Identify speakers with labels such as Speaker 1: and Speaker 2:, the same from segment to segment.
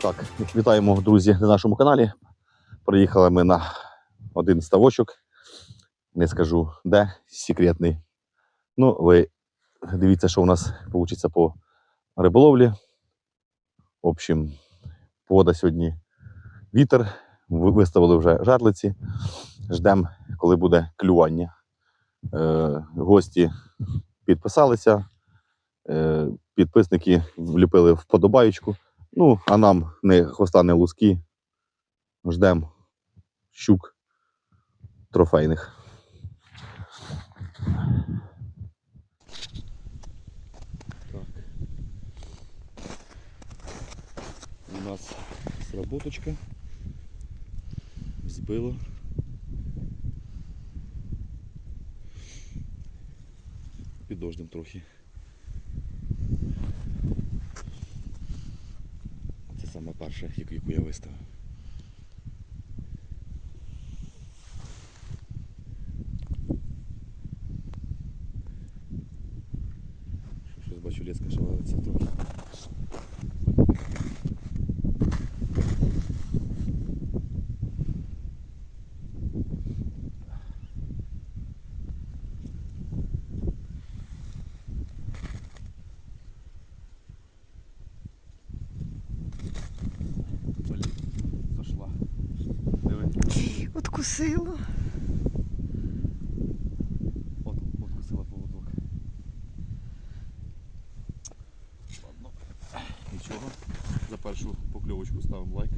Speaker 1: Так, вітаємо, друзі, на нашому каналі. Приїхали ми на один ставочок. Не скажу де, секретний. Ну, ви дивіться, що у нас вийде по риболовлі. В общем, погода сьогодні вітер. Виставили вже жерлиці. Ждемо, коли буде клювання. Е, гості підписалися. Е, підписники вліпили вподобаєчку. Ну, а нам не хвоста, не луски. Ждемо щук трофейних. Так. У нас сработочка. Збило. Підождем трохи. Це саме перша, яку я виставив.
Speaker 2: Откусило.
Speaker 1: От, откусила поводок. Ладно. Нічого. За першу покльовочку ставимо лайк.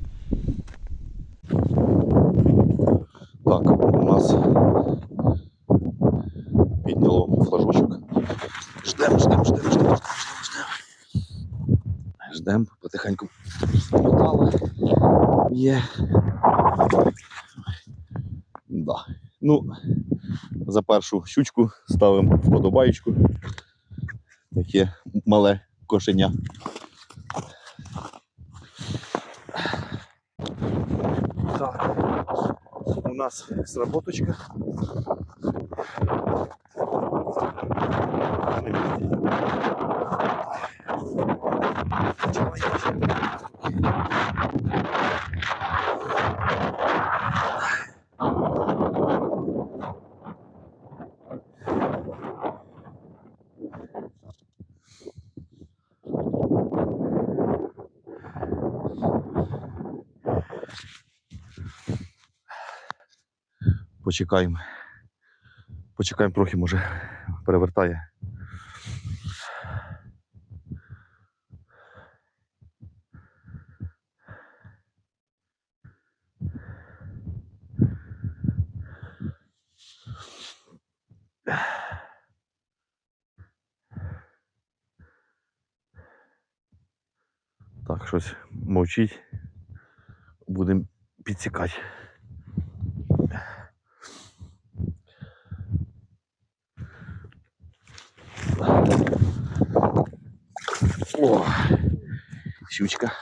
Speaker 1: Так, у нас підняло флажочок. Ждем, ждем, ждем, ждем, ждем, ждем, ждем. Ждем, потихеньку. Є. Да. Ну, за першу щучку ставимо вподобаєчку. Таке мале кошеня. Так, у нас сработочка. Почекаємо. Почекаємо трохи, може перевертає. Так, щось мовчить. Будемо підсікати. О, щучка.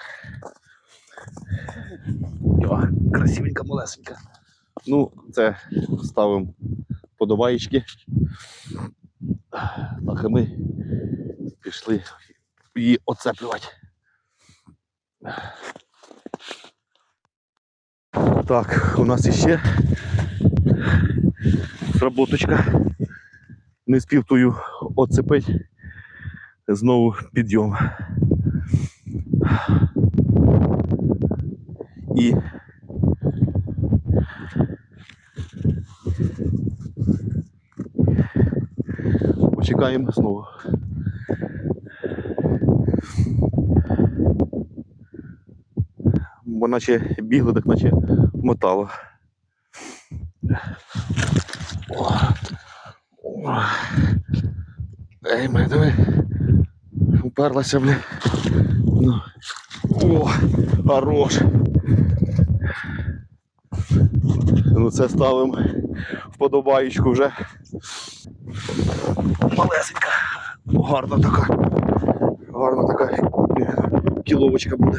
Speaker 1: О, красивенька, малесенька. Ну, це ставимо подобаєчки. Так, а ми пішли її оцеплювати. Так, у нас іще сработочка. Не спів тую оцепить. Знову підйом. І почекаємо знову. Бо наче бігли, так наче мотало. Ей, диви. Уперлася, бля. Ну. О, хорош. Ну це ставимо вподобаєчку вже. Малесенька. Гарна така. Гарна така кіловочка буде.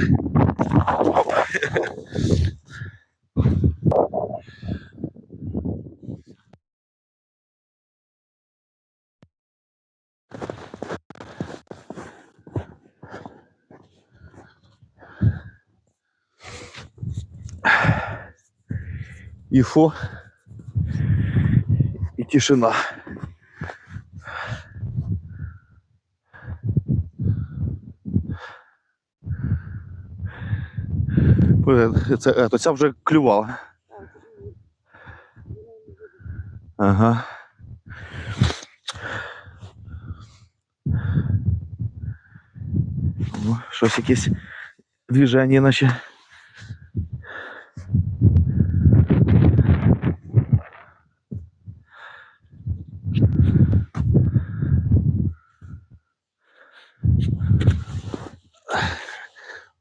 Speaker 1: І фо. І тишина. Це, е, то ця вже клювала. Ага. О, щось якесь движення наче.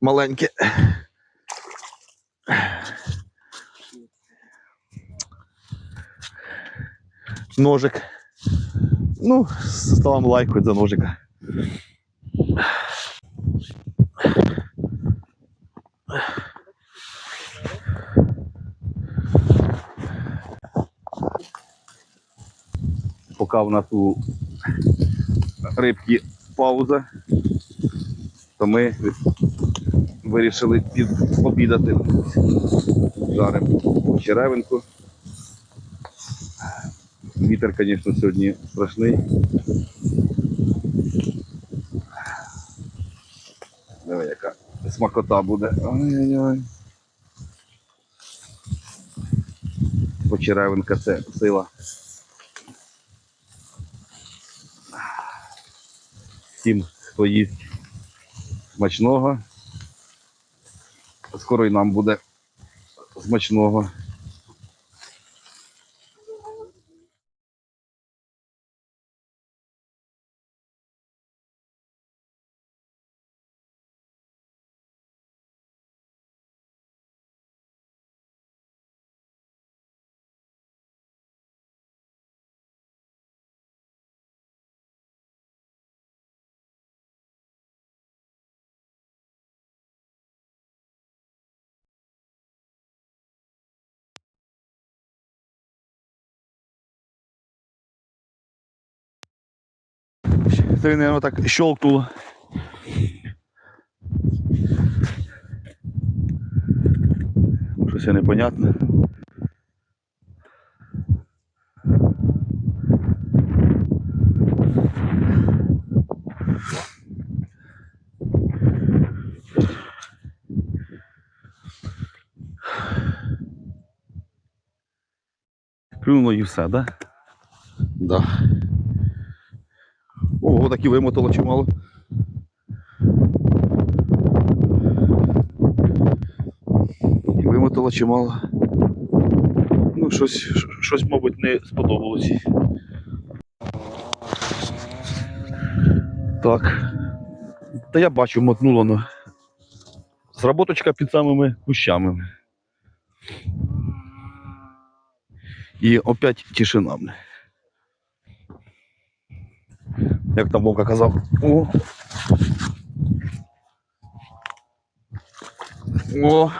Speaker 1: Маленьке. Ножик. Ну, ставим лайк за ножика. Поки в нас у рибки пауза, то ми вирішили під обідати. Жаримо черевинку. Вітер, звісно, сьогодні страшний. Диви, яка смакота буде. Ой-ой-ой. Почеревинка це сила. Всім, хто їсть смачного. Скоро і нам буде смачного. Це, наверное, так щелкнуло. Щось непонятне. Клюнуло і все, да? Да. Ого, так і вимотало чимало. І вимотало чимало. Ну, щось, щось, мабуть, не сподобалось. Так. Та я бачу, мотнуло ну. Зработочка під самими кущами. І опять тишина. Як там Вовка казав. О. О.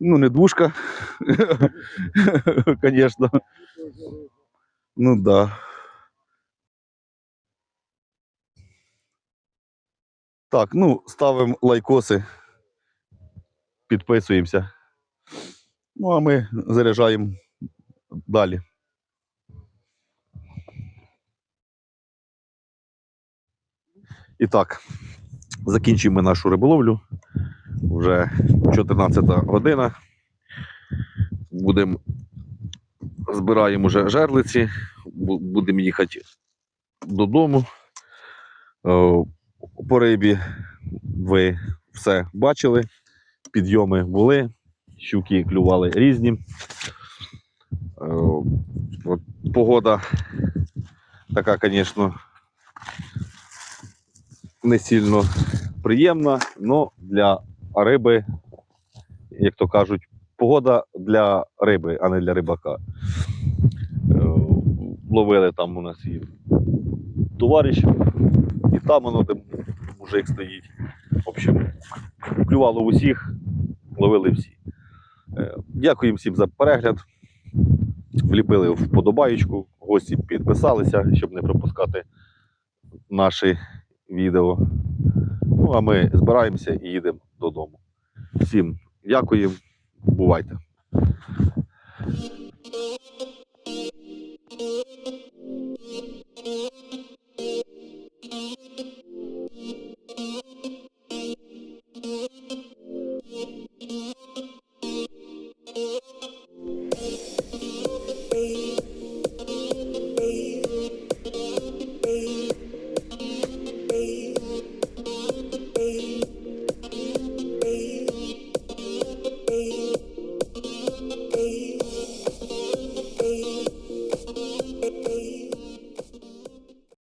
Speaker 1: Ну, не двушка. Конечно. Ну да. Так, ну, ставимо лайкоси. Підписуємося. Ну, а ми заряджаємо далі. І так, закінчуємо нашу риболовлю. Вже 14 година. Будемо збираємо вже жерлиці, будемо їхати додому. Е, По рибі ви все бачили. Підйоми були, щуки клювали різні. Е, погода така, звісно, не сильно приємна, але для риби, як то кажуть, погода для риби, а не для рибака. Е, Ловили там у нас і товариш, і там воно де мужик стоїть. В общем, клювало усіх, ловили всі. Е, Дякую всім за перегляд. Вліпили вподобаєчку, гості підписалися, щоб не пропускати наші відео. Ну, а ми збираємося і їдемо додому. Всім дякую, бувайте! Thank you.